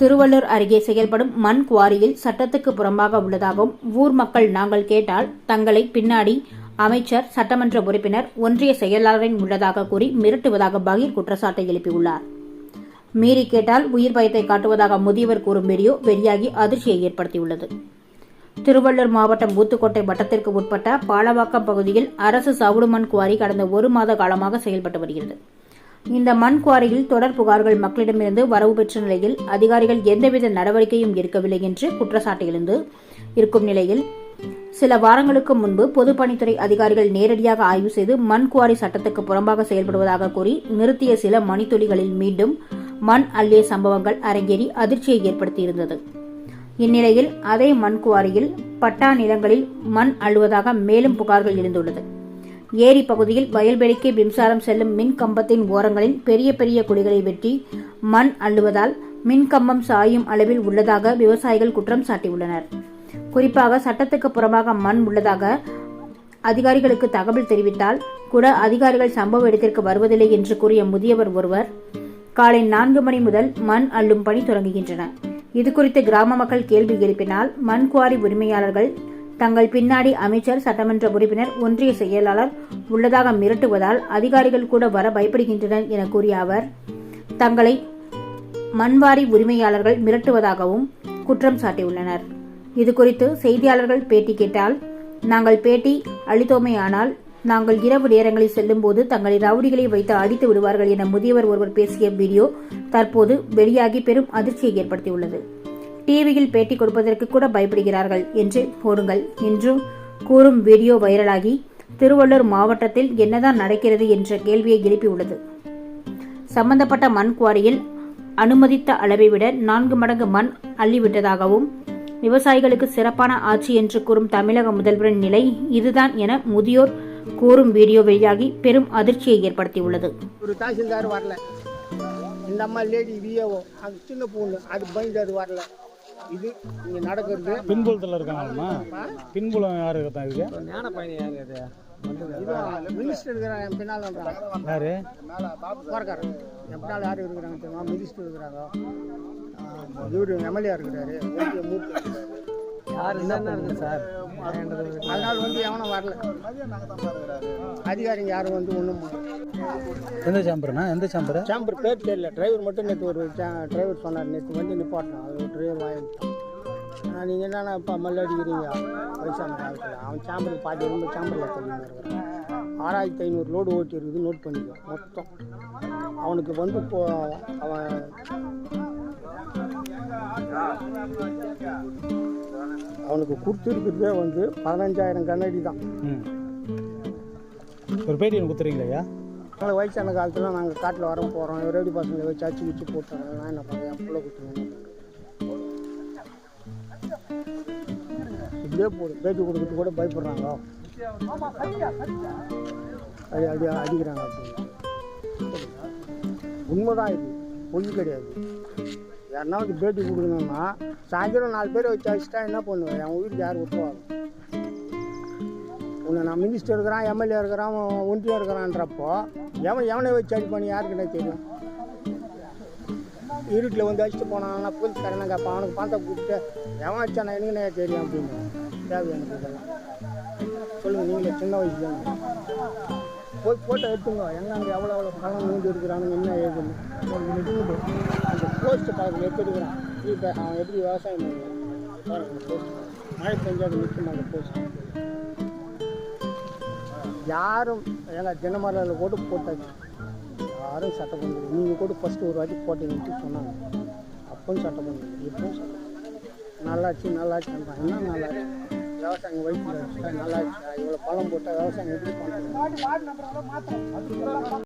திருவள்ளூர் அருகே செயல்படும் மண் குவாரியில் சட்டத்துக்கு புறம்பாக உள்ளதாகவும் ஊர் மக்கள் நாங்கள் கேட்டால் தங்களை பின்னாடி அமைச்சர் சட்டமன்ற உறுப்பினர் ஒன்றிய செயலாளரின் உள்ளதாக கூறி மிரட்டுவதாக பகீர் குற்றச்சாட்டை எழுப்பியுள்ளார். மீறி கேட்டால் உயிர் பயத்தை காட்டுவதாக முதியவர் கூறும் வீடியோ வெளியாகி அதிர்ச்சியை ஏற்படுத்தியுள்ளது. திருவள்ளூர் மாவட்டம் ஊத்துக்கோட்டை வட்டத்திற்கு உட்பட்ட பாலவாக்கம் பகுதியில் அரசு சவுடுமண் குவாரி கடந்த ஒரு மாத காலமாக செயல்பட்டு வருகிறது. இந்த மண் குவாரியில் தொடர் புகார்கள் மக்களிடமிருந்து வரவு பெற்ற நிலையில் அதிகாரிகள் எந்தவித நடவடிக்கையும் எடுக்கவில்லை என்று குற்றச்சாட்டு எழுந்து இருக்கும் நிலையில் சில வாரங்களுக்கு முன்பு பொதுப்பணித்துறை அதிகாரிகள் நேரடியாக ஆய்வு செய்து மண் குவாரி சட்டத்துக்கு புறம்பாக செயல்படுவதாக கூறி நிறுத்திய சில மணித்துளிகளில் மீண்டும் மண் அள்ளிய சம்பவங்கள் அரங்கேறி அதிர்ச்சியை ஏற்படுத்தியிருந்தது. இந்நிலையில் அதே மண் குவாரியில் பட்டா நிலங்களில் மண் அள்ளுவதாக மேலும் புகார்கள் எழுந்துள்ளது. ஏரி பகுதியில் வயல்வெளிக்கு மின்சாரம் செல்லும் மின் கம்பத்தின் ஓரங்களின் பெரிய பெரிய குழிகளை வெட்டி மண் அள்ளுவதால் மின்கம்பம் சாயும் அளவில் உள்ளதாக விவசாயிகள் குற்றம் சாட்டியுள்ளனர். குறிப்பாக சட்டத்துக்கு புறமாக மண் உள்ளதாக அதிகாரிகளுக்கு தகவல் தெரிவித்தால் கூட அதிகாரிகள் சம்பவ இடத்திற்கு வருவதில்லை என்று கூறிய முதியவர் ஒருவர் காலை நான்கு மணி முதல் மண் அள்ளும் பணி தொடங்குகின்றன. இதுகுறித்து கிராம மக்கள் கேள்வி எழுப்பினால் மண் குவாரி உரிமையாளர்கள் தங்கள் பின்னாடி அமைச்சர் சட்டமன்ற உறுப்பினர் ஒன்றிய செயலாளர் உள்ளதாக மிரட்டுவதால் அதிகாரிகள் கூட வர பயப்படுகின்றனர் என கூறிய அவர் தங்களை மண்வாரி உரிமையாளர்கள் மிரட்டுவதாகவும் குற்றம் சாட்டியுள்ளனர். இதுகுறித்து செய்தியாளர்கள் பேட்டி கேட்டால் நாங்கள் பேட்டி அளித்தோமேயானால் நாங்கள் இரவு நேரங்களில் செல்லும்போது தங்களை ரவுடிகளை வைத்து அடித்து விடுவார்கள் என முதியவர் ஒருவர் பேசிய வீடியோ தற்போது வெளியாகி பெரும் அதிர்ச்சியை ஏற்படுத்தியுள்ளது. டிவியில் பேட்டி கொடுப்பதற்கு கூட பயப்படுகிறார்கள் என்று போடுங்கள் என்று கூறும் வீடியோ வைரலாகி திருவள்ளூர் மாவட்டத்தில் என்னதான் நடக்கிறது என்ற கேள்வியை எழுப்பியுள்ளது. சம்பந்தப்பட்ட மண் குவாரியில் அனுமதித்த அளவை விட நான்கு மடங்கு மண் அள்ளிவிட்டதாகவும் விவசாயிகளுக்கு சிறப்பான ஆட்சி என்று கூறும் தமிழக முதல்வரின் நிலை இதுதான் என முதியோர் கூறும் வீடியோ வெளியாகி பெரும் அதிர்ச்சியை ஏற்படுத்தியுள்ளது. ஒரு தாசில்தார் வரல. இந்த அம்மா லேடி விஏஓ அது சின்ன பொண்ணு அது பயந்து அது வரல. இது இங்கே நடக்கிறது. பின்புலத்தில் இருக்காங்கம்மா பின்புலம் யார் இருக்கா இது? இது? மினிஸ்டர் இருக்கிறாங்க என் பின்னால் யாரு? போறக்காரன் என் பின்னால் யார் இருக்கிறாங்க தெரியுமா? மினிஸ்டர் இருக்கிறாங்க. இவர் எம்எல்ஏ இருக்கிறாரு. மூர்த்தி. அதனால வந்து எவனும் வரல. அதிகாரிங்க யாரும் வந்து ஒன்றும் எந்த சாம்பர்ண்ணா? எந்த சாம்பர்? சேம்பர் பேர் தெரியல. டிரைவர் மட்டும் நேற்று ஒரு டிரைவர் சொன்னார். நேற்று வந்து நிப்பாட்டினான். அது ஒரு டிரைவர் வாங்கிட்டான் நீங்கள் என்னென்ன இப்போ மல்ல அடிக்கிறீங்க? வயசான காலத்தில் அவன் சேம்பருக்கு பாதி ரொம்ப சேம்பரில் தெரியுமா இருக்கிறான் ஆறாயிரத்தி ஐநூறு லோடு ஓட்டி இருக்குது. நோட் பண்ணிக்கோ. மொத்தம். அவனுக்கு வந்து இப்போ அவன் அவனுக்கு கொடுத்துருக்கிறதே வந்து பதினஞ்சாயிரம் கண்ணாடி தான். ஒரு பேட்டி எனக்கு கொடுத்துறீங்களா நாங்கள் வயசான காலத்தில் நாங்கள் காட்டில் வர போகிறோம் ரெடி பசங்களை வச்சு அச்சு வச்சு போட்டோம் நான் என்ன பண்ணுறேன் என் பிள்ளை கொடுத்துருவேன் இப்படியே போதும் பேட்டி கொடுக்கறது கூட பயப்படுறாங்க. அடி அடி அடிக்கிறாங்க அப்படின்னு. உண்மைதான் இது. பொய் கிடையாது. யாருனாவது பேட்டி கொடுக்கணும்னா சாயந்தரம் நாலு பேரை வச்சு அடிச்சிட்டா என்ன பண்ணுவேன்? என் வீட்டுக்கு யார் விட்டுவாங்க உன்னை நான் மினிஸ்டர் இருக்கிறான் எம்எல்ஏ இருக்கிறான் ஒன்றியம் இருக்கிறான்றப்போ எவன் எவனை வச்சு அடிப்பானு யாருக்குன்னே தெரியும்? இருட்டில் வந்து அடிச்சுட்டு போனான்னா போலீஸ்காரனை கேட்பான்? அவனுக்கு பணத்தை கொடுத்துட்டு எவன் அடிச்சானா எனக்கு தெரியும் அப்படின்னு. தேவை எனக்கு இதெல்லாம். சொல்லுங்கள் நீங்களே சின்ன வயசு தானே போய் ஃபோட்டோ எடுத்துங்க எங்கே அங்கே எவ்வளோ எவ்வளோ பணம் மூஞ்சி இருக்கிறானுங்க என்ன ஏதுன்னு. ஒரு அந்த போஸ்ட் பக்கத்தில் எடுத்துருக்கிறான். இப்போ அவன் எப்படி விவசாயம் பண்ணுவான்? பாருங்க போஸ்ட் மழை பெஞ்சாது நிற்கும் அந்த போஸ்ட் யாரும் எங்கள் தினமரில் கூட போட்டாச்சு. யாரும் சட்டம் பண்ணுது நீங்கள் கூட ஃபஸ்ட்டு ஒரு வாட்டி போட்டீங்கன்னு சொன்னாங்க. அப்பவும் சட்டம் பண்ணுது இப்பவும் சட்டம் நல்லாச்சு நல்லாச்சு என்ன நல்லாச்சு? விவசாயம் வயிற்றுல நல்லா நல்லாச்சு இவ்வளோ பழம் போட்டால் விவசாயம் எப்படி பண்ணுறது